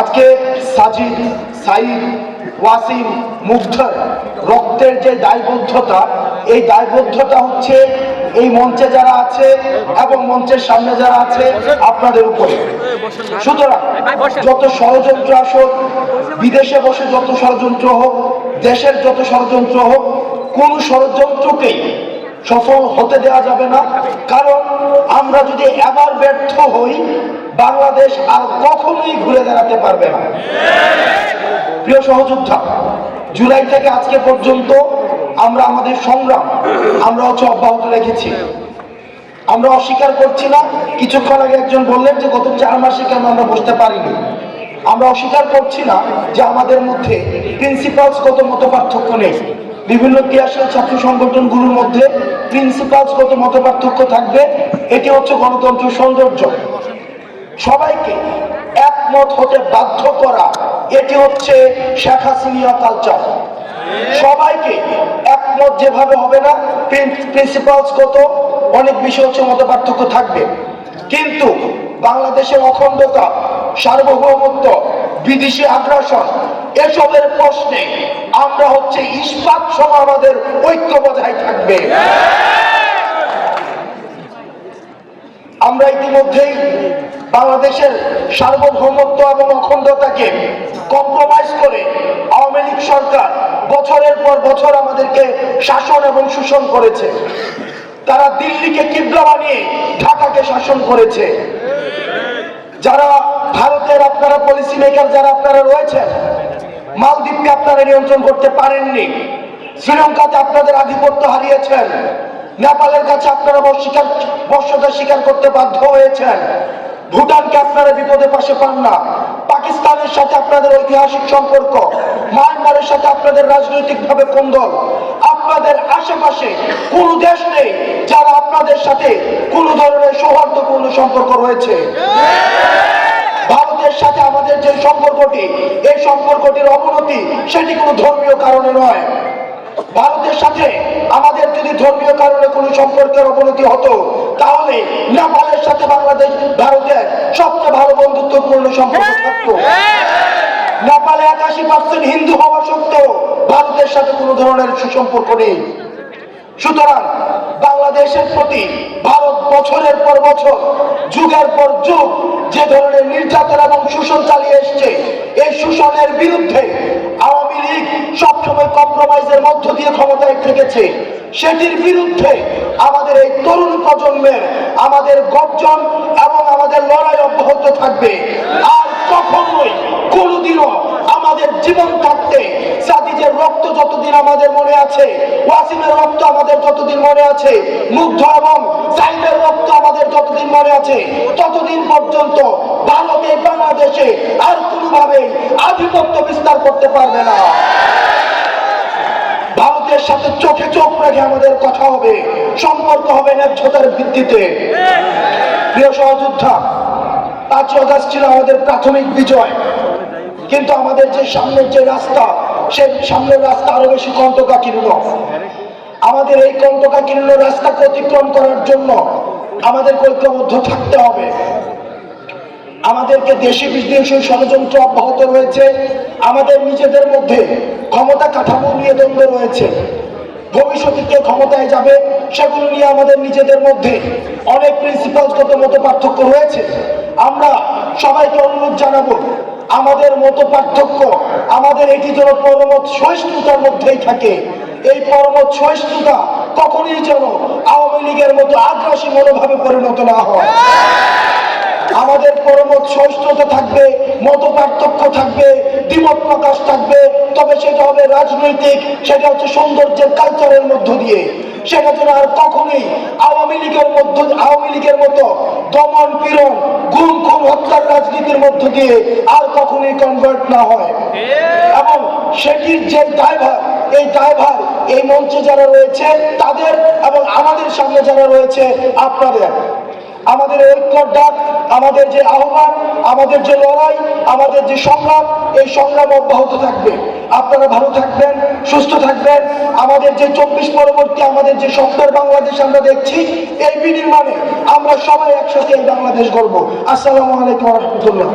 আজকে সাজিদ, সাইদ, ওয়াসিম, মুগ্ধর রক্তের যে দায়বদ্ধতা, এই দায়বদ্ধতা হচ্ছে এই মঞ্চে যারা আছে এবং মঞ্চের সামনে যারা আছে আপনাদের উপরে। সুতরাং যত ষড়যন্ত্র আসুক, বিদেশে বসে যত ষড়যন্ত্র হোক, দেশের যত ষড়যন্ত্র হোক, কোন ষড়যন্ত্রকেই সফল হতে দেওয়া যাবে না। কারণ আমরা যদি এবার ব্যর্থ হই, বাংলাদেশ আর কখনোই ঘুরে দাঁড়াতে পারবে না। প্রিয় সহযোদ্ধা, জুলাই থেকে আজকে পর্যন্ত আমরা আমাদের সংগ্রাম, আমরা হচ্ছে অব্যাহত রেখেছি। আমরা অস্বীকার করছি না। কিছুক্ষণ আগে একজন বললেন যে গত চার মাসে কেন আমরা বসতে পারিনি? আমরা অস্বীকার করছি না যে আমাদের মধ্যে প্রিন্সিপালসগত মত পার্থক্য নেই। বিভিন্ন ক্রিয়াশীল ছাত্র সংগঠনগুলোর মধ্যে প্রিন্সিপালসগত মত পার্থক্য থাকবে, এটি হচ্ছে গণতন্ত্রের সৌন্দর্য। সবাইকে একমত হতে বাধ্য করা, এটি হচ্ছে শেখ হাসিনিয়া কালচার সবাইকে একমত যেভাবে হবে না প্রিন্সিপালসগত অনেক বিষয় হচ্ছে মত পার্থক্য থাকবে। কিন্তু বাংলাদেশের অখণ্ডতা, সার্বভৌমত্ব, বিদেশি আগ্রাসন এসবের প্রশ্নে আমরা হচ্ছে ইস্পাত সহ আমাদের ঐক্য বজায় থাকবে। আমরা ইতিমধ্যেই বাংলাদেশের সার্বভৌমত্ব এবং অখণ্ডতাকে কম্প্রোমাইজ করে আওয়ামী লীগ সরকার বছরের পর বছর আমাদেরকে শাসন এবং শোষণ করেছে। তারা দিল্লিকে কিবলা বানিয়ে ঢাকাকে শাসন করেছে। যারা ভারতের আপনারা পলিসি মেকার যারা আপনারা রয়েছেন মালদ্বীপকে আপনারা নিয়ন্ত্রণ করতে পারেননি। শ্রীলঙ্কাতে আপনাদের আধিপত্য হারিয়েছেন। নেপালের কাছে আপনারা বর্ষিকার বর্ষতা স্বীকার করতে বাধ্য হয়েছেন। ভুটানকে আপনারা বিপদে পাশে পান না। পাকিস্তানের সাথে আপনাদের ঐতিহাসিক সম্পর্ক, মায়ানমারের সাথে আপনাদের রাজনৈতিক ভাবে কোন্দল। আপনাদের আশেপাশে কোন দেশ নেই যারা আপনাদের সাথে কোন ধরনের সৌহার্দ্যপূর্ণ সম্পর্ক রয়েছে। ভারতের সাথে আমাদের যে সম্পর্কটি, এই সম্পর্কটির অবনতি সেটি কোনো ধর্মীয় কারণে নয়। ভারতের সাথে আমাদের যদি ধর্মীয় কারণে কোনো সম্পর্কের অবনতি হতো, তাহলে নেপালের সাথে বাংলাদেশ, ভারতের সবচেয়ে ভালো বন্ধুত্বপূর্ণ সম্পর্ক থাকতো। নেপালে একাশি পার্সেন্ট হিন্দু হওয়া সত্ত্বেও ভারতের সাথে কোনো ধরনের সুসম্পর্ক নেই। সুতরাং বাংলাদেশের প্রতি ভারত বছরের পর বছর, যুগের পর যুগ যে ধরনের নির্যাতন এবং শোষণ চালিয়ে এসছে, এই শোষণের বিরুদ্ধে আওয়ামী লীগ সবসময় কম্প্রোমাইজের মধ্য দিয়ে ক্ষমতায় থেকেছে। সেটির বিরুদ্ধে আমাদের এই তরুণ প্রজন্মের, আমাদের গর্জন এবং আমাদের লড়াই অব্যাহত থাকবে। কখনোই কোনোদিনও আমাদের জীবন থাকতে সাদিজের রক্ত যতদিন আমাদের মনে আছে, ওয়াসিমের রক্ত আমাদের যতদিন মনে আছে, মুগ্ধ এবং সাইদের রক্ত আমাদের যতদিন মনে আছে, ততদিন পর্যন্ত ভারতে বাংলাদেশে আর কোনোভাবেই আধিপত্য বিস্তার করতে পারবে না। ভারতের সাথে চোখে চোখ রেখে আমাদের কথা হবে, সম্পর্ক হবে ন্যায্যতার ভিত্তিতে। প্রিয় সহযোদ্ধা পাঁচই অগাস্ট ছিল আমাদের প্রাথমিক বিজয়। কিন্তু আমাদের যে সামনের যে রাস্তা, সেই সামনের রাস্তা আরও বেশি কণ্ঠকাকীর্ণ আমাদের এই কণ্ঠকাকীর্ণ রাস্তাকে অতিক্রম করার জন্য আমাদের ঐক্যবদ্ধ থাকতে হবে। আমাদেরকে দেশি বিদেশি ষড়যন্ত্র অব্যাহত রয়েছে। আমাদের নিজেদের মধ্যে ক্ষমতা কাঠামো নিয়ে দ্বন্দ্ব রয়েছে। ভবিষ্যতে কে ক্ষমতায় যাবে, সেগুলো নিয়ে আমাদের নিজেদের মধ্যে অনেক প্রিন্সিপালসগত মত পার্থক্য রয়েছে। আমরা সবাইকে অনুরোধ জানাব, আমাদের মতো পার্থক্য, আমাদের এটি যেন পরমত সহিষ্ণুতার মধ্যেই থাকে। এই পরমত সহিষ্ণুতা কখনই যেন আওয়ামী লীগের মতো আগ্রাসী মনোভাবে পরিণত না হয়। আমাদের পরমত সহিষ্ণুতা থাকবে, মত পার্থক্য থাকবে, দ্বিমত প্রকাশ থাকবে। তবে সেটা হবে রাজনৈতিক, সেটা হচ্ছে সৌন্দর্যের কালচারের মধ্য দিয়ে। সেটা যেন আর কখনোই আওয়ামী লীগের মধ্য, আওয়ামী লীগের মতো দমন, পীড়ন গুম খুন, হত্যার রাজনীতির মধ্য দিয়ে আর কখনোই কনভার্ট না হয়। এবং সেটির যে দায়ভার এই দায়ভার এই মঞ্চে যারা রয়েছে, তাদের এবং আমাদের সামনে যারা রয়েছে, আপনাদের। আমাদের ঐক্যর ডাক আমাদের যে আহ্বান, আমাদের যে লড়াই, আমাদের যে সংগ্রাম, এই সংগ্রাম অব্যাহত থাকবে। আপনারা ভালো থাকবেন, সুস্থ থাকবেন। আমাদের যে চব্বিশ পরবর্তী, আমাদের যে সুন্দর বাংলাদেশ আমরা দেখছি, এই বিনির্মাণে আমরা সবাই একসাথে এই বাংলাদেশ গর্ব আসসালামু আলাইকুম রহমতুল্লাহ।